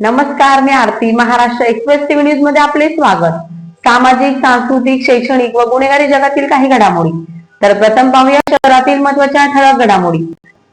नमस्कार मी Aarti. Maharashtra express TV न्यूजमध्ये आपले स्वागत. सामाजिक सांस्कृतिक शैक्षणिक व गुन्हेगारी जगातील काही घडामोडी. तर प्रथम पाहूया शहरातील महत्त्वाच्या ठळक घडामोडी.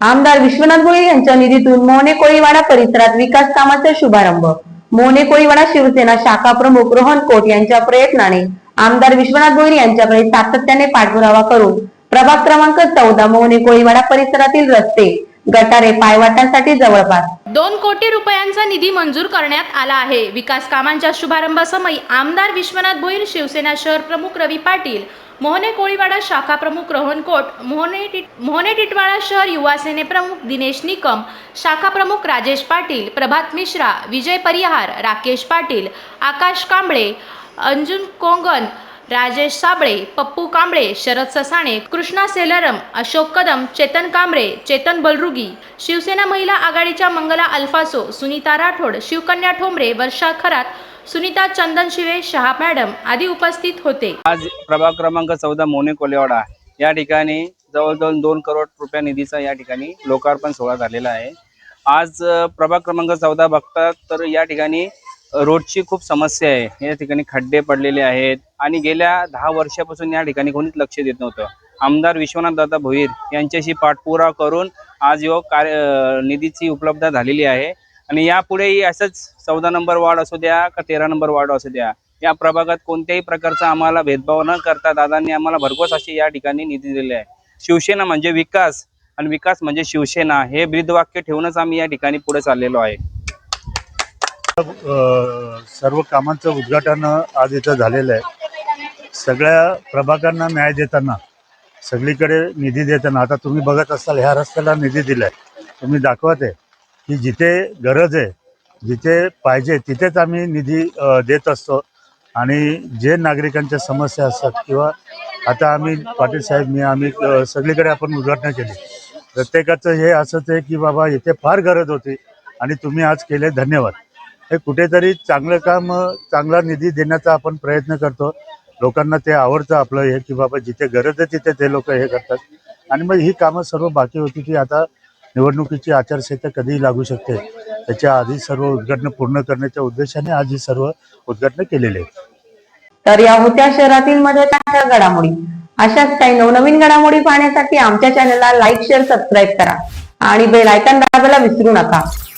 आमदार विश्वनाथ भोईर यांच्या निधीतून मोहने कोळीवाडा परिसरात विकास कामाचा शुभारंभ. मोहने कोळीवाडा शिवसेना शाखा प्रमुख रोहन कोट यांच्या प्रयत्नाने आमदार विश्वनाथ भोईर यांच्याकडे सातत्याने पाठपुरावा करून प्रभाग क्रमांक चौदा मोहने कोळीवाडा परिसरातील रस्ते गटारे पायवाटासाठी जवळपास. दोन कोटी रुपयांचा निधी मंजूर करण्यात आला आहे. विकास कामांच्या शुभारंभासमयी आमदार विश्वनाथ भोईर शिवसेना शहर प्रमुख रवी पाटील मोहने कोळीवाडा शाखा प्रमुख रोहन कोट मोहने टिट मोहने टिटवाळा शहर युवा सेने प्रमुख दिनेश निकम शाखा प्रमुख राजेश पाटील प्रभात मिश्रा विजय परिहार राकेश पाटील आकाश कांबळे अंजुन कोंगन राजेश साबळे पप्पू कांबळे शरद ससाणे कृष्णा सेलरम अशोक कदम चेतन कांबळे चेतन बलरुगी शिवसेना महिला आघाडीच्या मंगला अल्फासो सुनीता राठोड शिवकन्या ठोंबरे वर्षा खरात सुनीता चंदन शिवे शहा मॅडम आदी उपस्थित होते. आज प्रभाग क्रमांक चौदा मोने कोलेवाडा या ठिकाणी जवळजवळ दोन करोड रुपया निधीचा या ठिकाणी लोकार्पण सोहळा झालेला आहे. आज प्रभाग क्रमांक चौदा बघतात तर या ठिकाणी रोडची खूप समस्या आहे. या ठिकाणी खड्डे पडलेले आहेत. आणि गेल्या दहा वर्षापासून या ठिकाणी कोणीच लक्ष देत नव्हतं. आमदार विश्वनाथ दादा भोईर यांच्याशी पाठपुरा करून आज यो कार्य निधीची उपलब्धता झालेली आहे. आणि यापुढेही असंच चौदा नंबर वार्ड असू द्या का तेरा नंबर वार्ड असू द्या या प्रभागात कोणत्याही प्रकारचा आम्हाला भेदभाव न करता दादांनी आम्हाला भरघोस अशी या ठिकाणी निधी दिलेली आहे. शिवसेना म्हणजे विकास आणि विकास म्हणजे शिवसेना हे ब्रीदवाक्य ठेवूनच आम्ही या ठिकाणी पुढे चाललेलो आहे. सर्व कामांचं उद्घाटन आज इथं झालेलं आहे. सगळ्या प्रभागांना न्याय देताना सगळीकडे निधी देताना आता तुम्ही बघत असाल ह्या रस्त्याला निधी दिलाय. तुम्ही दाखवत आहे की जिथे गरज आहे जिथे पाहिजे तिथेच आम्ही निधी देत असतो. आणि जे नागरिकांच्या समस्या असतात किंवा आता आम्ही पाटील साहेब मी आम्ही सगळीकडे आपण उद्घाटन केली. प्रत्येकाचं हे असंच आहे की बाबा इथे फार गरज होती आणि तुम्ही आज केले धन्यवाद. हे कुठेतरी चांगलं काम चांगला निधी देण्याचा आपण प्रयत्न करतो. लोकांना ते आवडतं आपलं हे की बाबा जिथे गरज आहे तिथे ते लोक हे करतात. आणि मग ही कामं सर्व बाकी होती की आता निवडणुकीची आचारसंहिता कधीही लागू शकते. त्याच्या आधी सर्व उद्घाटनं पूर्ण करण्याच्या उद्देशाने आज ही सर्व उद्घाटनं केलेली आहेत. तर या होत्या शहरातील मध्ये घडामोडी. अशाच काही नवनवीन घडामोडी पाहण्यासाठी आमच्या चॅनलला लाईक शेअर सबस्क्राईब करा. आणि बेल आयकॉन दाबायला विसरू नका.